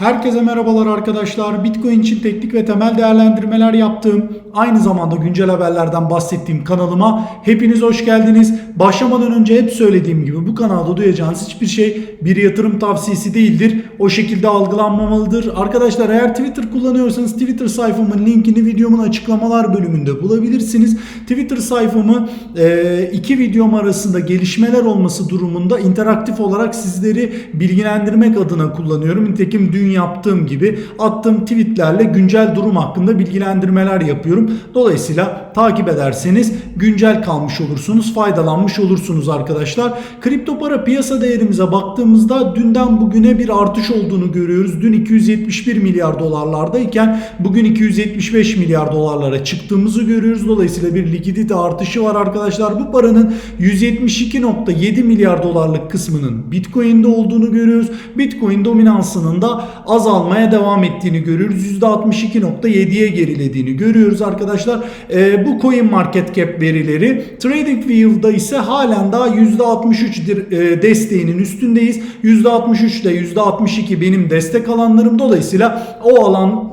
Herkese merhabalar arkadaşlar. Bitcoin için teknik ve temel değerlendirmeler yaptığım, aynı zamanda güncel haberlerden bahsettiğim kanalıma hepiniz hoş geldiniz. Başlamadan önce hep söylediğim gibi bu kanalda duyacağınız hiçbir şey bir yatırım tavsiyesi değildir. O şekilde algılanmamalıdır. Arkadaşlar eğer Twitter kullanıyorsanız Twitter sayfamın linkini videomun açıklamalar bölümünde bulabilirsiniz. Twitter sayfamı e, iki videom arasında gelişmeler olması durumunda interaktif olarak sizleri bilgilendirmek adına kullanıyorum. Nitekim dün yaptığım gibi attığım tweetlerle güncel durum hakkında bilgilendirmeler yapıyorum. Dolayısıyla takip ederseniz güncel kalmış olursunuz, faydalanmış olursunuz arkadaşlar. Kripto para piyasa değerimize baktığımızda dünden bugüne bir artış olduğunu görüyoruz. Dün 271 milyar dolarlardayken bugün 275 milyar dolarlara çıktığımızı görüyoruz. Dolayısıyla bir likidite artışı var arkadaşlar. Bu paranın 172.7 milyar dolarlık kısmının Bitcoin'de olduğunu görüyoruz. Bitcoin dominansının da azalmaya devam ettiğini görüyoruz. %62.7'ye gerilediğini görüyoruz arkadaşlar. Ee, bu coin market cap verileri TradingView'da ise halen daha %63 dir- e, desteğinin üstündeyiz. %63 ile %62 benim destek alanlarım. Dolayısıyla o alan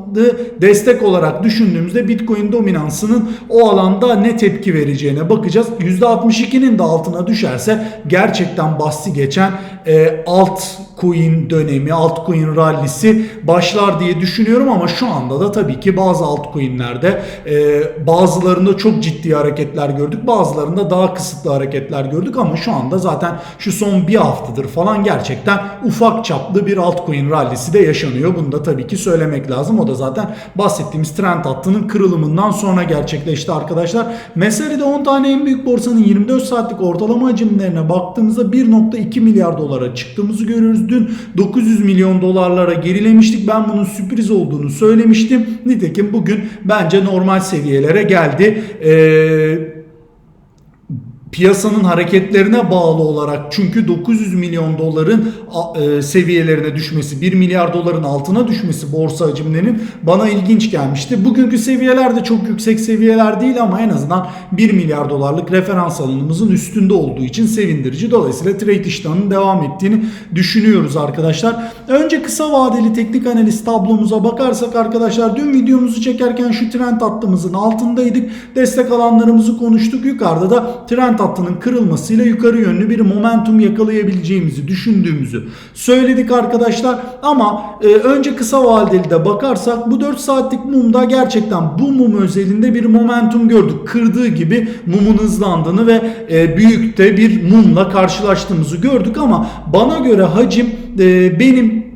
destek olarak düşündüğümüzde Bitcoin dominansının o alanda ne tepki vereceğine bakacağız. %62'nin de altına düşerse gerçekten bahsi geçen e, altcoin dönemi, altcoin rallisi başlar diye düşünüyorum ama şu anda da tabii ki bazı altcoin'lerde e, bazılarında çok ciddi hareketler gördük. Bazılarında daha kısıtlı hareketler gördük ama şu anda zaten şu son bir haftadır falan gerçekten ufak çaplı bir altcoin rallisi de yaşanıyor. Bunu da tabii ki söylemek lazım. O da zaten bahsettiğimiz trend hattının kırılımından sonra gerçekleşti arkadaşlar. Mesele'de 10 tane en büyük borsanın 24 saatlik ortalama hacimlerine baktığımızda 1.2 milyar dolara çıktığımızı görüyoruz. Dün 900 milyon dolarlara gerilemiştik. Ben bunun sürpriz olduğunu söylemiştim. Nitekim bugün bence normal seviyelere geldi. Eee piyasanın hareketlerine bağlı olarak çünkü 900 milyon doların e, seviyelerine düşmesi 1 milyar doların altına düşmesi borsa hacimlerinin bana ilginç gelmişti. Bugünkü seviyeler de çok yüksek seviyeler değil ama en azından 1 milyar dolarlık referans alanımızın üstünde olduğu için sevindirici. Dolayısıyla trade iştahının devam ettiğini düşünüyoruz arkadaşlar. Önce kısa vadeli teknik analiz tablomuza bakarsak arkadaşlar dün videomuzu çekerken şu trend hattımızın altındaydık. Destek alanlarımızı konuştuk. Yukarıda da trend hattının kırılmasıyla yukarı yönlü bir momentum yakalayabileceğimizi düşündüğümüzü söyledik arkadaşlar. Ama e, önce kısa vadeli de bakarsak bu 4 saatlik mumda gerçekten bu mum özelinde bir momentum gördük. Kırdığı gibi mumun hızlandığını ve e, büyükte bir mumla karşılaştığımızı gördük ama bana göre hacim e, benim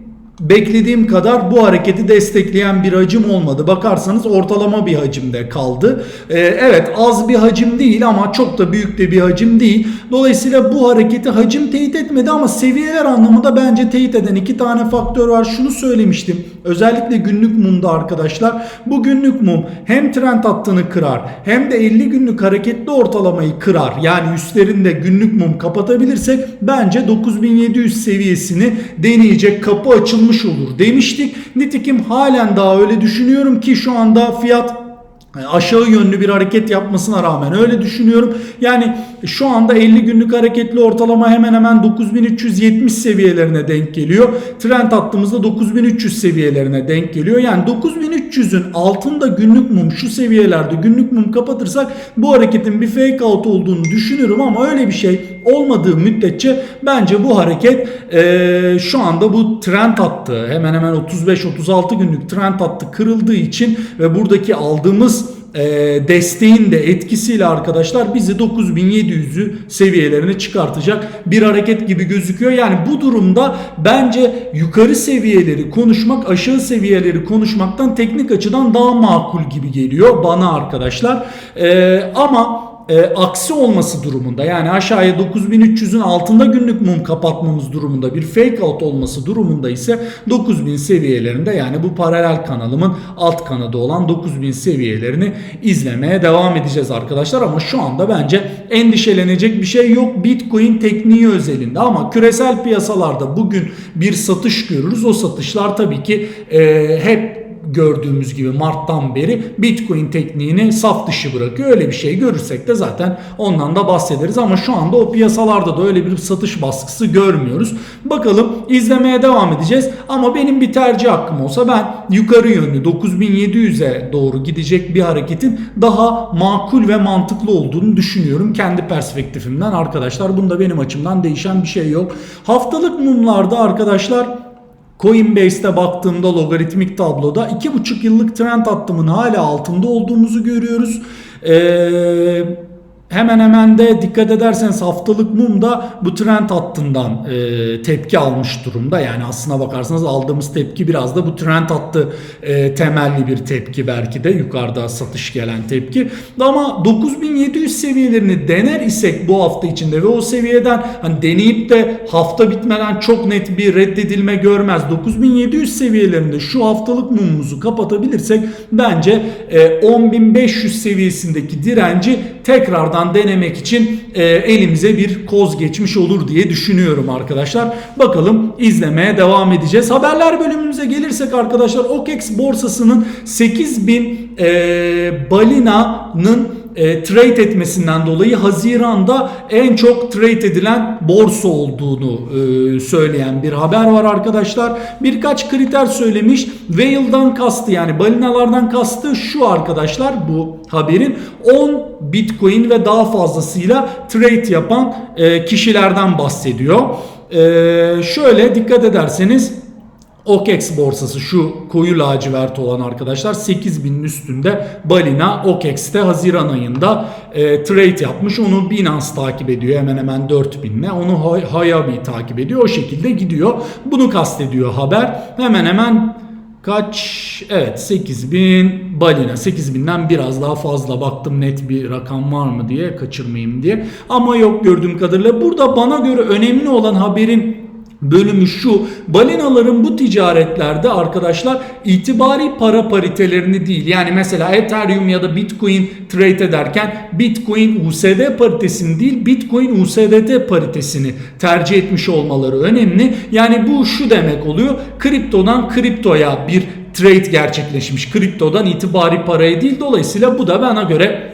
beklediğim kadar bu hareketi destekleyen bir hacim olmadı. Bakarsanız ortalama bir hacimde kaldı. Ee, evet az bir hacim değil ama çok da büyük de bir hacim değil. Dolayısıyla bu hareketi hacim teyit etmedi ama seviyeler anlamında bence teyit eden iki tane faktör var. Şunu söylemiştim. Özellikle günlük mumda arkadaşlar. Bu günlük mum hem trend hattını kırar hem de 50 günlük hareketli ortalamayı kırar. Yani üstlerinde günlük mum kapatabilirsek bence 9700 seviyesini deneyecek kapı açılmış olur demiştik. Nitekim halen daha öyle düşünüyorum ki şu anda fiyat aşağı yönlü bir hareket yapmasına rağmen öyle düşünüyorum. Yani şu anda 50 günlük hareketli ortalama hemen hemen 9370 seviyelerine denk geliyor. Trend hattımızda 9300 seviyelerine denk geliyor. Yani 9300'ün altında günlük mum şu seviyelerde günlük mum kapatırsak bu hareketin bir fake out olduğunu düşünürüm ama öyle bir şey olmadığı müddetçe bence bu hareket e, şu anda bu trend hattı hemen hemen 35-36 günlük trend hattı kırıldığı için ve buradaki aldığımız e, desteğin de etkisiyle arkadaşlar bizi 9700'ü seviyelerine çıkartacak bir hareket gibi gözüküyor. Yani bu durumda bence yukarı seviyeleri konuşmak aşağı seviyeleri konuşmaktan teknik açıdan daha makul gibi geliyor bana arkadaşlar. E, ama e, aksi olması durumunda yani aşağıya 9300'ün altında günlük mum kapatmamız durumunda bir fake out olması durumunda ise 9000 seviyelerinde yani bu paralel kanalımın alt kanadı olan 9000 seviyelerini izlemeye devam edeceğiz arkadaşlar. Ama şu anda bence endişelenecek bir şey yok. Bitcoin tekniği özelinde ama küresel piyasalarda bugün bir satış görürüz. O satışlar tabii ki e, hep gördüğümüz gibi Mart'tan beri Bitcoin tekniğini saf dışı bırakıyor. Öyle bir şey görürsek de zaten ondan da bahsederiz ama şu anda o piyasalarda da öyle bir satış baskısı görmüyoruz. Bakalım izlemeye devam edeceğiz ama benim bir tercih hakkım olsa ben yukarı yönlü 9700'e doğru gidecek bir hareketin daha makul ve mantıklı olduğunu düşünüyorum kendi perspektifimden arkadaşlar. Bunda benim açımdan değişen bir şey yok. Haftalık mumlarda arkadaşlar Coinbase'te baktığımda logaritmik tabloda 2,5 yıllık trend hattımın hala altında olduğumuzu görüyoruz. Eee hemen hemen de dikkat ederseniz haftalık mum da bu trend hattından e, tepki almış durumda. Yani aslına bakarsanız aldığımız tepki biraz da bu trend hattı e, temelli bir tepki belki de yukarıda satış gelen tepki. Ama 9700 seviyelerini dener isek bu hafta içinde ve o seviyeden hani deneyip de hafta bitmeden çok net bir reddedilme görmez. 9700 seviyelerinde şu haftalık mumumuzu kapatabilirsek bence e, 10500 seviyesindeki direnci tekrardan denemek için e, elimize bir koz geçmiş olur diye düşünüyorum arkadaşlar. Bakalım izlemeye devam edeceğiz. Haberler bölümümüze gelirsek arkadaşlar OKEX borsasının 8000 e, balinanın e, trade etmesinden dolayı Haziran'da en çok trade edilen borsa olduğunu e, söyleyen bir haber var arkadaşlar. Birkaç kriter söylemiş. Whale'dan kastı yani balinalardan kastı şu arkadaşlar bu haberin 10 Bitcoin ve daha fazlasıyla trade yapan e, kişilerden bahsediyor. E, şöyle dikkat ederseniz OKEX borsası şu koyu lacivert olan arkadaşlar 8000'in üstünde balina OKEX'te Haziran ayında e, trade yapmış. Onu Binance takip ediyor hemen hemen 4000'le. Onu Hayabi takip ediyor. O şekilde gidiyor. Bunu kastediyor haber. Hemen hemen kaç? Evet 8000 balina. 8000'den biraz daha fazla baktım net bir rakam var mı diye kaçırmayayım diye. Ama yok gördüğüm kadarıyla. Burada bana göre önemli olan haberin bölümü şu. Balinaların bu ticaretlerde arkadaşlar itibari para paritelerini değil. Yani mesela Ethereum ya da Bitcoin trade ederken Bitcoin USD paritesini değil Bitcoin USDT paritesini tercih etmiş olmaları önemli. Yani bu şu demek oluyor. Kriptodan kriptoya bir trade gerçekleşmiş. Kriptodan itibari paraya değil. Dolayısıyla bu da bana göre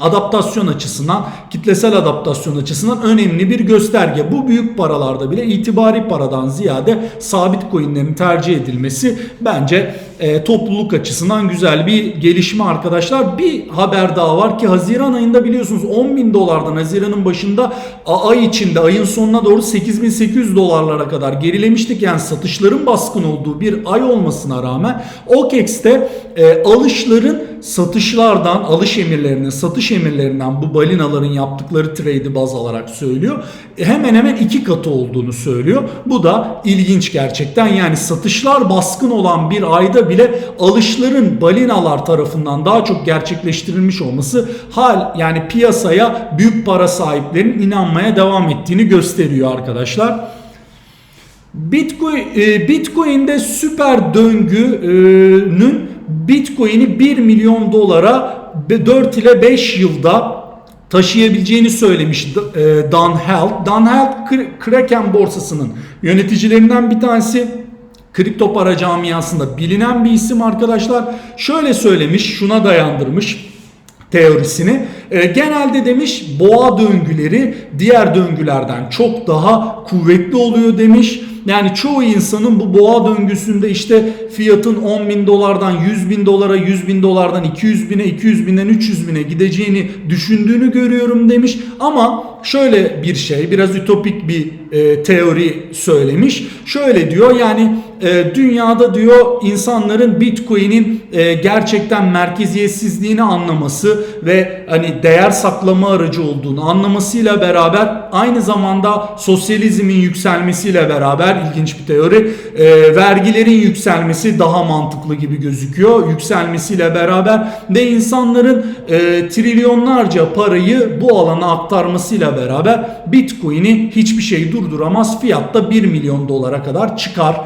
adaptasyon açısından, kitlesel adaptasyon açısından önemli bir gösterge. Bu büyük paralarda bile itibari paradan ziyade sabit coinlerin tercih edilmesi bence e, topluluk açısından güzel bir gelişme arkadaşlar. Bir haber daha var ki Haziran ayında biliyorsunuz 10 bin dolardan Haziran'ın başında ay içinde ayın sonuna doğru 8800 dolarlara kadar gerilemiştik. Yani satışların baskın olduğu bir ay olmasına rağmen OKEX'te e, alışların satışlardan, alış emirlerinin, satış emirlerinden bu balinaların yaptıkları trade'i baz alarak söylüyor. E, hemen hemen iki katı olduğunu söylüyor. Bu da ilginç gerçekten. Yani satışlar baskın olan bir ayda bile alışların balinalar tarafından daha çok gerçekleştirilmiş olması hal yani piyasaya büyük para sahiplerinin inanmaya devam ettiğini gösteriyor arkadaşlar. Bitcoin e, Bitcoin'de süper döngünün Bitcoin'i 1 milyon dolara 4 ile 5 yılda taşıyabileceğini söylemiş e, Dan Health. Dan Health Kraken borsasının yöneticilerinden bir tanesi kripto para camiasında bilinen bir isim arkadaşlar. Şöyle söylemiş, şuna dayandırmış teorisini. E, genelde demiş boğa döngüleri diğer döngülerden çok daha kuvvetli oluyor demiş. Yani çoğu insanın bu boğa döngüsünde işte fiyatın 10 bin dolardan 100 bin dolara 100 bin dolardan 200 bine 200 binden 300 bine gideceğini düşündüğünü görüyorum demiş. Ama şöyle bir şey biraz ütopik bir e, teori söylemiş. Şöyle diyor yani e, dünyada diyor insanların Bitcoin'in e, gerçekten merkeziyetsizliğini anlaması ve hani değer saklama aracı olduğunu anlamasıyla beraber aynı zamanda sosyalizmin yükselmesiyle beraber ilginç bir teori e, vergilerin yükselmesi daha mantıklı gibi gözüküyor. Yükselmesiyle beraber ve insanların e, trilyonlarca parayı bu alana aktarmasıyla beraber Bitcoin'i hiçbir şey durduramaz. Fiyatta 1 milyon dolara kadar çıkar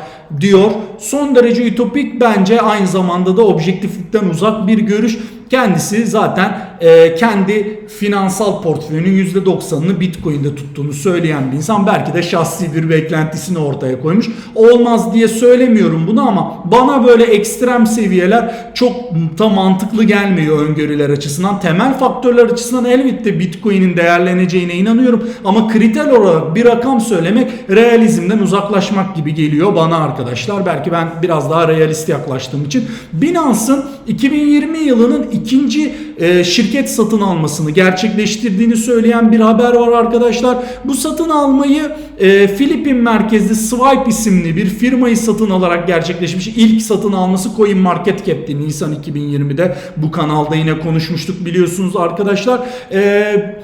diyor. Son derece ütopik bence aynı zamanda da objektiflikten uzak bir görüş. Kendisi zaten e, kendi finansal portföyünün %90'ını Bitcoin'de tuttuğunu söyleyen bir insan. Belki de şahsi bir beklentisini ortaya koymuş. Olmaz diye söylemiyorum bunu ama bana böyle ekstrem seviyeler çok da mantıklı gelmiyor öngörüler açısından. Temel faktörler açısından elbette Bitcoin'in değerleneceğine inanıyorum. Ama kriter olarak bir rakam söylemek realizmden uzaklaşmak gibi geliyor bana arkadaşlar. Belki ben biraz daha realist yaklaştığım için. Binance'ın 2020 yılının ikinci e, şirket satın almasını gerçekleştirdiğini söyleyen bir haber var arkadaşlar. Bu satın almayı e, Filipin merkezli Swipe isimli bir firmayı satın alarak gerçekleşmiş. İlk satın alması Coin Market Cap'ti Nisan 2020'de. Bu kanalda yine konuşmuştuk biliyorsunuz arkadaşlar. Eee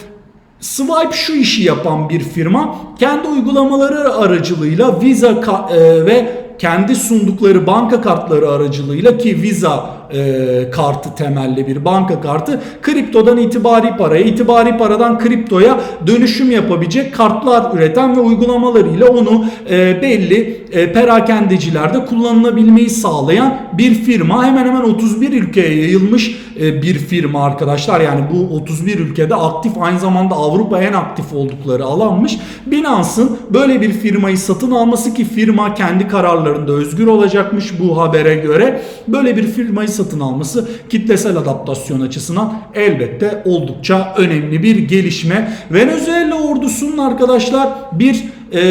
Swipe şu işi yapan bir firma kendi uygulamaları aracılığıyla Visa e, ve kendi sundukları banka kartları aracılığıyla ki Visa e, kartı temelli bir banka kartı kriptodan itibari paraya, itibari paradan kriptoya dönüşüm yapabilecek kartlar üreten ve uygulamalarıyla onu e, belli e, perakendecilerde kullanılabilmeyi sağlayan bir firma. Hemen hemen 31 ülkeye yayılmış e, bir firma arkadaşlar. Yani bu 31 ülkede aktif aynı zamanda Avrupa en aktif oldukları alanmış. Binance'ın böyle bir firmayı satın alması ki firma kendi kararlarında özgür olacakmış bu habere göre. Böyle bir firmayı satın alması kitlesel adaptasyon açısından elbette oldukça önemli bir gelişme. Venezuela ordusunun arkadaşlar bir e,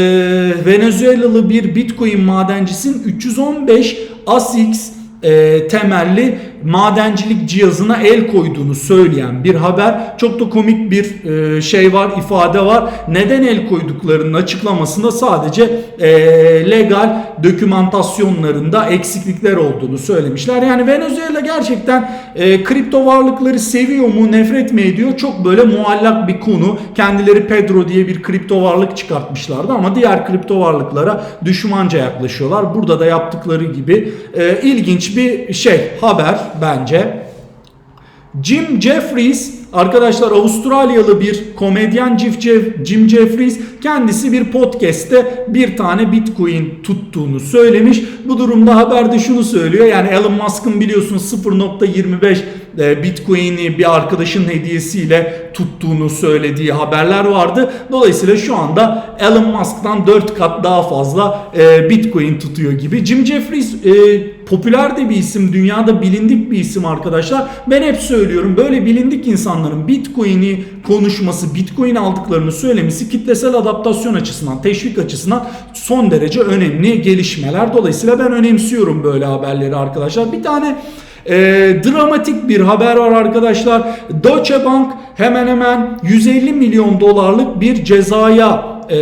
Venezuelalı bir Bitcoin madencisinin 315 ASICS e, temelli madencilik cihazına el koyduğunu söyleyen bir haber. Çok da komik bir e, şey var, ifade var. Neden el koyduklarının açıklamasında sadece e, legal dokümantasyonlarında eksiklikler olduğunu söylemişler. Yani Venezuela gerçekten e, kripto varlıkları seviyor mu, nefret mi ediyor? Çok böyle muallak bir konu. Kendileri Pedro diye bir kripto varlık çıkartmışlardı ama diğer kripto varlıklara düşmanca yaklaşıyorlar. Burada da yaptıkları gibi e, ilginç bir şey, haber bence. Jim Jeffries arkadaşlar Avustralyalı bir komedyen Jim Jeffries kendisi bir podcast'te bir tane Bitcoin tuttuğunu söylemiş. Bu durumda haberde şunu söylüyor. Yani Elon Musk'ın biliyorsunuz 0.25 e, Bitcoin'i bir arkadaşın hediyesiyle tuttuğunu söylediği haberler vardı. Dolayısıyla şu anda Elon Musk'tan 4 kat daha fazla e, Bitcoin tutuyor gibi. Jim Jeffries e, popüler de bir isim, dünyada bilindik bir isim arkadaşlar. Ben hep söylüyorum böyle bilindik insanların Bitcoin'i konuşması, Bitcoin aldıklarını söylemesi kitlesel adaptasyon açısından, teşvik açısından son derece önemli gelişmeler. Dolayısıyla ben önemsiyorum böyle haberleri arkadaşlar. Bir tane e, dramatik bir haber var arkadaşlar. Deutsche Bank hemen hemen 150 milyon dolarlık bir cezaya e,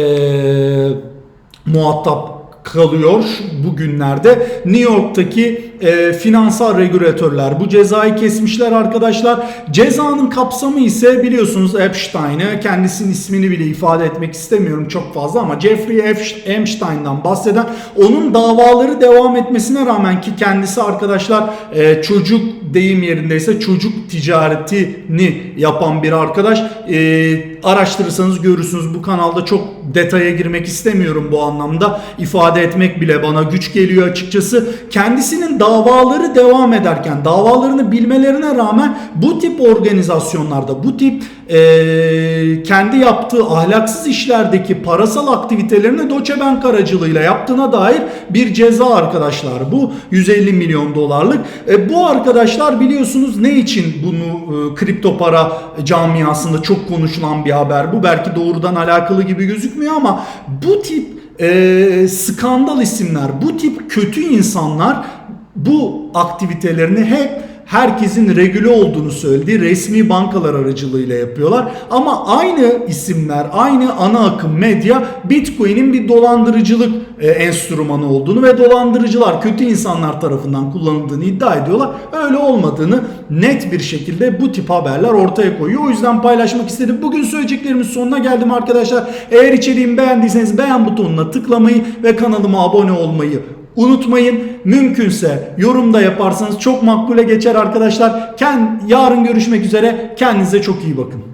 muhatap kalıyor bugünlerde. New York'taki e, finansal regülatörler bu cezayı kesmişler arkadaşlar. Cezanın kapsamı ise biliyorsunuz Epstein'ı kendisinin ismini bile ifade etmek istemiyorum çok fazla ama Jeffrey Epstein'dan bahseden onun davaları devam etmesine rağmen ki kendisi arkadaşlar e, çocuk deyim yerindeyse çocuk ticaretini yapan bir arkadaş. E, araştırırsanız görürsünüz bu kanalda çok detaya girmek istemiyorum bu anlamda. ifade etmek bile bana güç geliyor açıkçası. Kendisinin davaları devam ederken davalarını bilmelerine rağmen bu tip organizasyonlarda bu tip e, kendi yaptığı ahlaksız işlerdeki parasal aktivitelerini Deutsche Bank aracılığıyla yaptığına dair bir ceza arkadaşlar. Bu 150 milyon dolarlık. E, bu arkadaşlar biliyorsunuz ne için bunu e, kripto para camiasında çok konuşulan bir haber. Bu belki doğrudan alakalı gibi gözükmüyor ama bu tip e, skandal isimler, bu tip kötü insanlar bu aktivitelerini hep herkesin regüle olduğunu söylediği resmi bankalar aracılığıyla yapıyorlar. Ama aynı isimler, aynı ana akım medya Bitcoin'in bir dolandırıcılık e, enstrümanı olduğunu ve dolandırıcılar kötü insanlar tarafından kullanıldığını iddia ediyorlar. Öyle olmadığını net bir şekilde bu tip haberler ortaya koyuyor. O yüzden paylaşmak istedim. Bugün söyleyeceklerimin sonuna geldim arkadaşlar. Eğer içeriğimi beğendiyseniz beğen butonuna tıklamayı ve kanalıma abone olmayı Unutmayın mümkünse yorumda yaparsanız çok makbule geçer arkadaşlar. Kend, yarın görüşmek üzere. Kendinize çok iyi bakın.